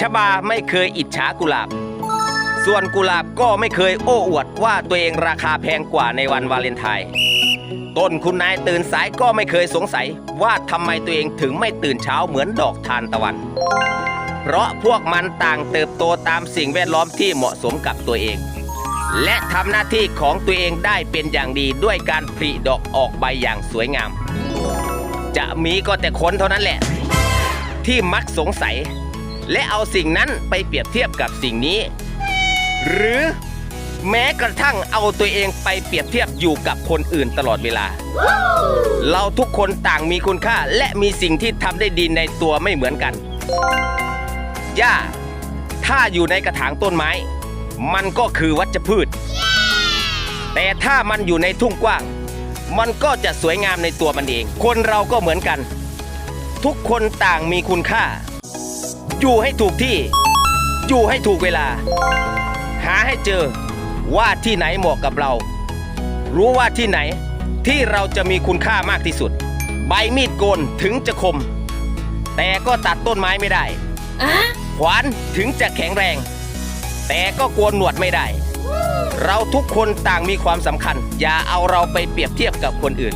ชบาไม่เคยอิจฉากุหลาบ ส่วนกุหลาบก็ไม่เคยโอ้อวดว่าตัวเองราคาแพงกว่าในวันวาเลนไทน์ต้นคุณนายตื่นสายก็ไม่เคยสงสัย ว่าทำไมตัวเองถึงไม่ตื่นเช้าเหมือนดอกทานตะวัน เพราะพวกมันต่างเติบโตตามสิ่งแวดล้อมที่เหมาะสมกับตัวเอง และทำหน้าที่ของตัวเองได้เป็นอย่างดีด้วยการผลิดอกออกใบอย่างสวยงาม จะมีก็แต่คนเท่านั้นแหละ ที่มักสงสัย และเอาสิ่งนั้นไปเปรียบเทียบกับสิ่งนี้ หรือแม้กระทั่งเอาตัวเองไปเปรียบเทียบอยู่กับคนอื่นตลอดเวลา เราทุกคนต่างมีคุณค่าและมีสิ่งที่ทำได้ดีในตัวไม่เหมือนกัน หญ้า ถ้าอยู่ในกระถางต้นไม้ มันก็คือวัชพืช แต่ถ้ามันอยู่ในทุ่งกว้าง มันก็จะสวยงามในตัวมันเอง คนเราก็เหมือนกัน ทุกคนต่างมีคุณค่า อยู่ให้ถูกที่ อยู่ให้ถูกเวลา หาให้เจอว่าที่ไหนเหมาะกับเรา รู้ว่าที่ไหนที่เราจะมีคุณค่ามากที่สุด ใบมีดโกนถึงจะคม แต่ก็ตัดต้นไม้ไม่ได้ ขวานถึงจะแข็งแรง แต่ก็โกนหนวดไม่ได้ เราทุกคนต่างมีความสำคัญ อย่าเอาเราไปเปรียบเทียบกับคนอื่น